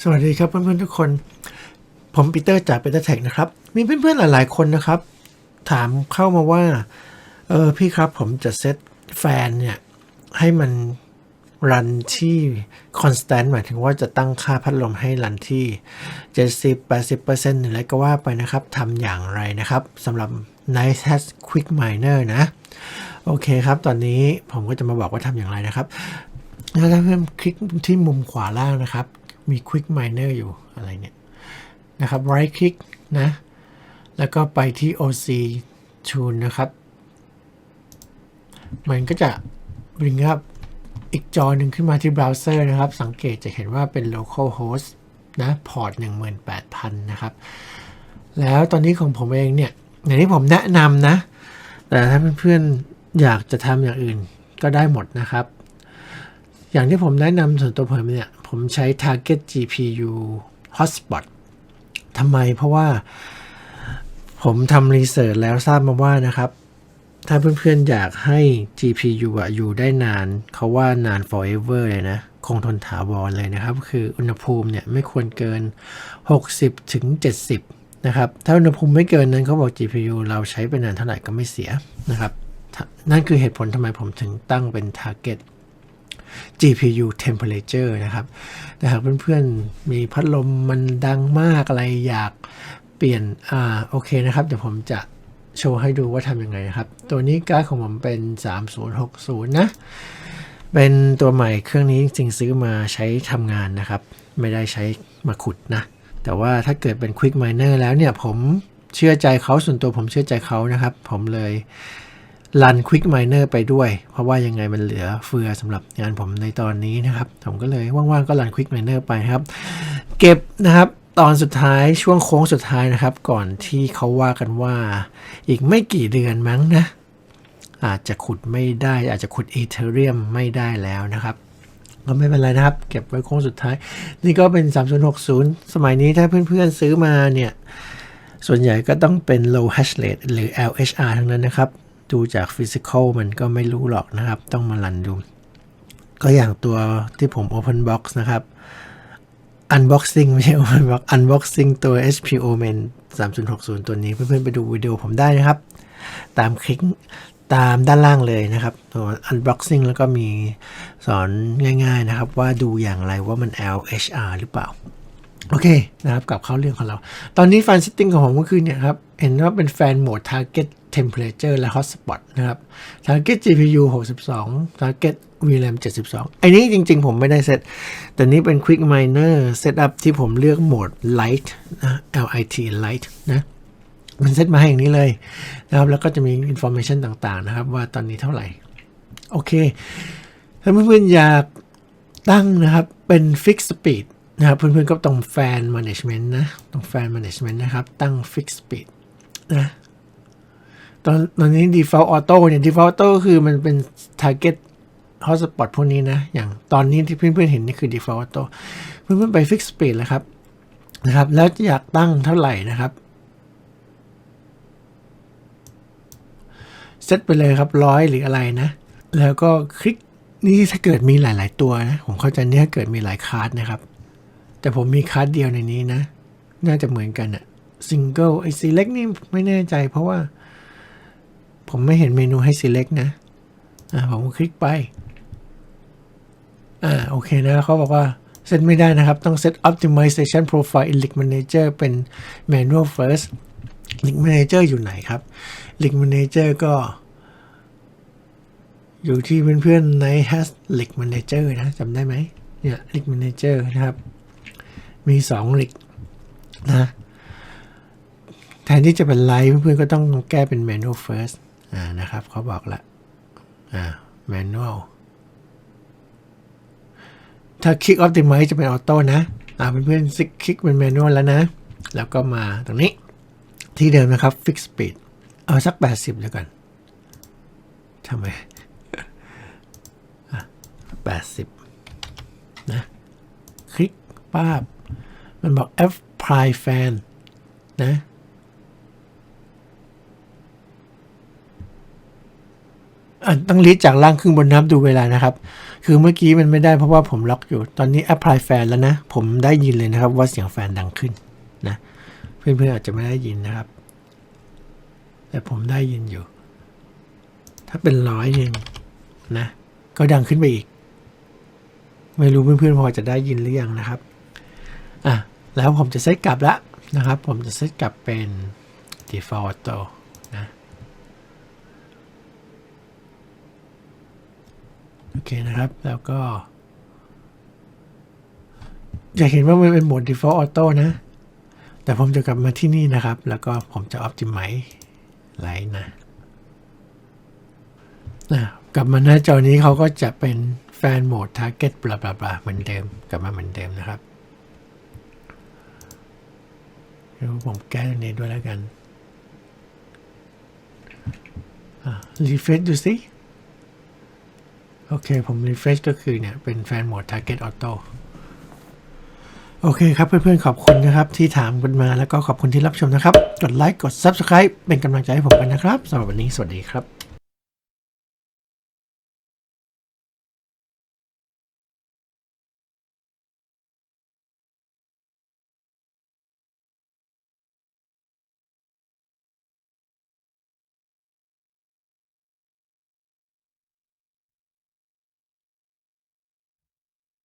สวัสดีครับเพื่อนๆทุกคน ผมปีเตอร์จาก Better Tech นะครับ มีเพื่อนๆหลายๆคนนะครับ ถามเข้ามาว่า เออพี่ครับผมจะเซตแฟนเนี่ย ให้มันรันที่ constant หมายถึงว่าจะตั้งค่าพัดลมให้รันที่ 70-80%หรืออะไรก็ว่าไปนะครับทำอย่างไรนะครับสำหรับ Nice Has Quick Miner นะ โอเคครับ ตอนนี้ผมก็จะมาบอกว่าทำอย่างไรนะครับถ้าเพื่อนคลิกที่มุมขวาล่างนะครับ มี Quick Miner อยู่อะไรเนี่ยนะครับ right click นะ แล้วก็ไปที่ OC Tune นะครับ มันก็จะ bring up อีกจอหนึ่งขึ้นมาที่เบราว์เซอร์นะครับ สังเกตจะเห็นว่าเป็น local host นะ พอร์ต 18,000 นะครับ แล้วตอนนี้ของผมเองเนี่ย อย่างที่ผมแนะนำนะ แต่ถ้าเพื่อนๆอยากจะทำอย่างอื่นก็ได้หมดนะครับ อย่างที่ผมแนะนำส่วนตัวผมเนี่ย ผมใช้ Target GPU Hotspot ทำไมเพราะว่าผมทำรีเสิร์ชแล้วทราบมาว่านะครับ ถ้าเพื่อนๆอยากให้ GPU อะอยู่ได้นาน เขาว่านาน forever เลยนะ คงทนถาวรเลยนะครับ คืออุณหภูมิเนี่ยไม่ควรเกิน 60ถึง70 นะครับ ถ้าอุณหภูมิไม่เกินนั้นเขาบอก GPU เราใช้ไปนานเท่าไหร่ก็ไม่เสียนะครับ นั่นคือเหตุผลทำไมผมถึงตั้งเป็น target GPU temperature นะครับแต่หากเพื่อนๆมีพัดลมมันดังมากอะไรอยากเปลี่ยน อ่า โอเคนะครับ เดี๋ยวผมจะโชว์ให้ดูว่าทำยังไงนะครับ ตัวนี้การ์ดของผมเป็น 3060 นะ เป็นตัวใหม่เครื่องนี้จริงๆซื้อมาใช้ทำงานนะครับ ไม่ได้ใช้มาขุดนะ แต่ว่าถ้าเกิดเป็น Quick Miner แล้วเนี่ยผมเชื่อใจเขาส่วนตัวผมเชื่อใจเขานะครับ ผมเลย รัน Quick Miner ไปด้วย เพราะว่ายังไงมันเหลือเฟือสำหรับงานผมในตอนนี้นะครับ ผมก็เลยว่างๆก็รัน Quick Miner ไปครับ เก็บนะครับตอนสุดท้ายช่วงโค้งสุดท้ายนะครับ ก่อนที่เขาว่ากันว่า อีกไม่กี่เดือนมั้งนะ อาจจะขุดไม่ได้ อาจจะขุดอีเทเรียมไม่ได้แล้วนะครับก็ไม่เป็นไรนะครับ เก็บไว้โค้งสุดท้าย นี่ก็เป็น 3060 สมัยนี้ถ้าเพื่อนๆซื้อมาเนี่ย ส่วนใหญ่ก็ต้องเป็น low hash rate หรือ LHR ทั้งนั้นนะครับ ดูจาก physical มันก็ไม่รู้หรอกนะครับ ต้องมาลันดู ก็อย่างตัวที่ผม open box นะครับ unboxing ไม่ใช่ open box unboxing ตัว HP Omen 3060 ตัวนี้เพื่อนๆไปดูวิดีโอผมได้นะครับ ตามคลิกตามด้านล่างเลยนะครับตัว unboxing แล้วก็มีสอนง่าย ๆนะครับ ว่าดูอย่างไรว่ามัน LHR หรือเปล่าโอเคนะครับกลับเข้าเรื่องของเรา ตอนนี้แฟนซิตติ้งของผมก็คือเนี่ยครับ เห็นว่าเป็นแฟนโหมด target temperature และ hotspot นะครับ target GPU 62 target VRAM 72อ้นี้จริงๆผมไม่ได้เซตแต่นี้เป็น quick miner setup ที่ผมเลือกโหมด light นะ LIT light นะ มันเซตมาให้อย่างนี้เลยนะครับ แล้วก็จะมี information ต่างๆนะครับ ว่าตอนนี้เท่าไหร่ โอเค ถ้าเพื่อนๆอยากตั้งนะครับ เป็น fix speed นะครับ เพื่อนๆก็ต้องแฟน management นะต้องแฟน management นะครับ ตั้ง fix speed นะ ตอนตอนนี้ default auto เนี่ย default auto คือมันเป็น target hotspot พวกนี้นะ อย่างตอนนี้ที่เพื่อนๆเห็นนี่คือ default auto เพื่อนๆไป fix speed แล้วครับนะครับ แล้วอยากตั้งเท่าไหร่นะครับเซตไปเลยครับร้อยหรืออะไรนะ แล้วก็คลิกนี่ถ้าเกิดมีหลาย ๆ ตัวนะ ผมเข้าใจนี่ถ้าเกิดมีหลายคาร์ดนะครับ แต่ผมมีคาร์ดเดียวในนี้นะ น่าจะเหมือนกันอะซิงเกิลไอซีเล็กนี่ไม่แน่ใจเพราะว่า ผมไม่เห็นเมนูให้ select นะ อ่า ผมคลิกไป อ่า โอเคนะเขาบอกว่าเซตไม่ได้นะครับ ต้องเซต optimization profile in Link Manager เป็น manual first Link Manager อยู่ไหนครับ Link Manager ก็ อยู่ที่เพื่อนๆใน Has Link Manager นะจำได้ไหมเนี่ย Link Manager นะครับ มี 2 Link นะ แทนที่จะเป็นไลฟ์เพื่อนๆก็ต้องแก้เป็น manual first อ่านะครับเขาบอกละอ่า manual ถ้าคลิก optimize จะเป็นออโต้นะ อ่าเพื่อนๆคลิกเป็น manual แล้วนะ แล้วก็มาตรงนี้ที่เดิมนะครับ fix speed เอาสัก 80แล้วกันทำไมอะ80นะ คลิกป้าบ มันบอก apply fan นะ โอะ ต้องลิสจากล่างขึ้นบนนับดูเวลานะครับ คือเมื่อกี้มันไม่ได้เพราะว่าผมล็อกอยู่ ตอนนี้ apply fan แล้วนะ ผมได้ยินเลยนะครับว่าเสียงแฟนดังขึ้นนะ เพื่อนๆอาจจะไม่ได้ยินนะครับ แต่ผมได้ยินอยู่ ถ้าเป็นร้อยหนึ่งนะ ก็ดังขึ้นไปอีก ไม่รู้เพื่อนๆพอจะได้ยินหรือยังนะครับ อะ แล้วผมจะเซตกลับแล้วนะครับ ผมจะเซตกลับเป็น default ะ โอเคนะครับ แล้วก็ จะเห็นว่ามันเป็นโหมด default auto นะ แต่ผมจะกลับมาที่นี่นะครับ แล้วก็ผมจะ optimize ไลท์นะนะกลับมาหน้าจอนี้เขาก็จะเป็นแฟนโหมด target บลาบลาบลาเหมือนเดิม กลับมาเหมือนเดิมนะครับเดี๋ยวผมแก้ตรงนี้ด้วยแล้วกันรีเฟรชดูสิ โอเค ผม refresh ก็คือเนี่ย เป็นแฟนโหมด target auto โอเคครับ เพื่อนๆ ขอบคุณนะครับ ที่ถามกันมาแล้วก็ขอบคุณที่รับชมนะครับ กดไลค์กด subscribe เป็นกำลังใจให้ผมกันนะครับสำหรับวันนี้สวัสดีครับ